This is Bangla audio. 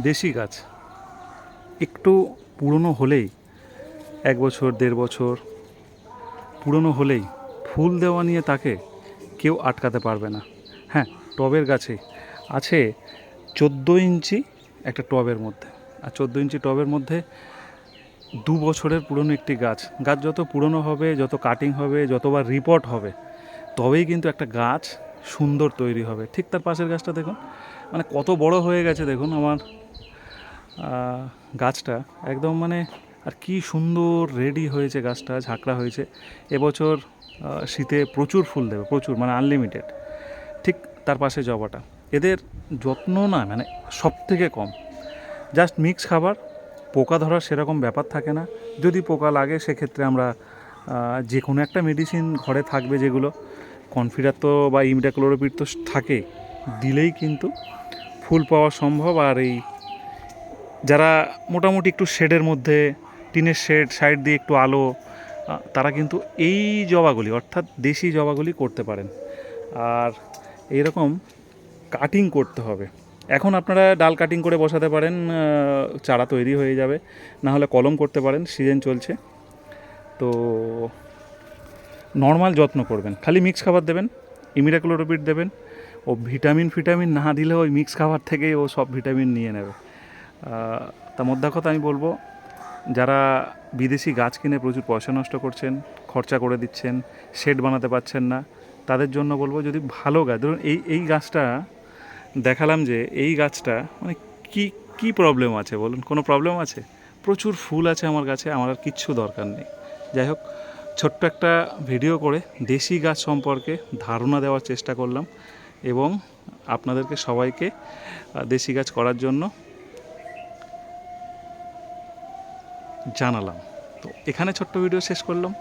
দেশি গাছ। একটু পুরনো হলেই, এক বছর, দেড় বছর, পুরনো হলেই ফুল দেওয়া নিয়ে তাকে কেউ আটকাতে পারবে না। হ্যাঁ টবের গাছে আছে চোদ্দ ইঞ্চি একটা টবের মধ্যে। আর চোদ্দ ইঞ্চি টবের মধ্যে দু বছরের পুরনো একটি গাছ। গাছ যত পুরনো হবে, যত কাটিং হবে, যতবার রিপোর্ট হবে, তবেই কিন্তু একটা গাছ সুন্দর তৈরি হবে। ঠিক তার পাশের গাছটা দেখুন। মানে কত বড় হয়ে গেছে দেখুন আমার গাছটা একদম মানে আর কি সুন্দর রেডি হয়েছে গাছটা, ঝাঁকড়া হয়েছে। এবছর শীতে প্রচুর ফুল দেবে, প্রচুর মানে আনলিমিটেড ঠিক তার পাশে জবাটা। এদের যত্ন না মানে সব থেকে কম। জাস্ট মিক্স খাবার, পোকা ধরার সেরকম ব্যাপার থাকে না। যদি পোকা লাগে, সেক্ষেত্রে আমরা যে কোনো একটা মেডিসিন ঘরে থাকবে যেগুলো। কনফিডার তো বা ইমডাক্লোরোপিড তো থাকে দিলেই কিন্তু ফুল পাওয়া সম্ভব আর এই যারা মোটামুটি একটু শেডের মধ্যে, টিনের শেড, সাইড দিয়ে একটু আলো তারা কিন্তু এই জবাগুলি, অর্থাৎ দেশি জবাগুলি করতে পারেন। আর এইরকম কাটিং করতে হবে। এখন আপনারা ডাল কাটিং করে বসাতে পারেন চারা তৈরি হয়ে যাবে না হলে কলম করতে পারেন সিজন চলছে। তো নর্মাল যত্ন করবেন। খালি মিক্স খাবার দেবেন ইমিডাক্লোরোপিড দেবেন, ও ভিটামিন ফিটামিন না দিলেও ওই মিক্স খাবার থেকেই ও সব ভিটামিন নিয়ে নেবে। তা মোদ্দা কথা আমি বলব, যারা বিদেশি গাছ কিনে প্রচুর পয়সা নষ্ট করছেন, খরচা করে দিচ্ছেন, শেড বানাতে পারছেন না, তাদের জন্য বলব যদি ভালো গাছ, ধরুন এই এই গাছটা দেখালাম যে এই গাছটা মানে কি কি প্রবলেম আছে বলুন? কোনো প্রবলেম আছে? প্রচুর ফুল আছে আমার কাছে, আমার আর কিচ্ছু দরকার নেই। যাই হোক, ছোট্ট একটা ভিডিও করে দেশি গাছ সম্পর্কে ধারণা দেওয়ার চেষ্টা করলাম এবং আপনাদেরকে সবাইকে দেশি গাছ করার জন্য জানালাম। তো এখানে ছোট্ট ভিডিও শেষ করলাম।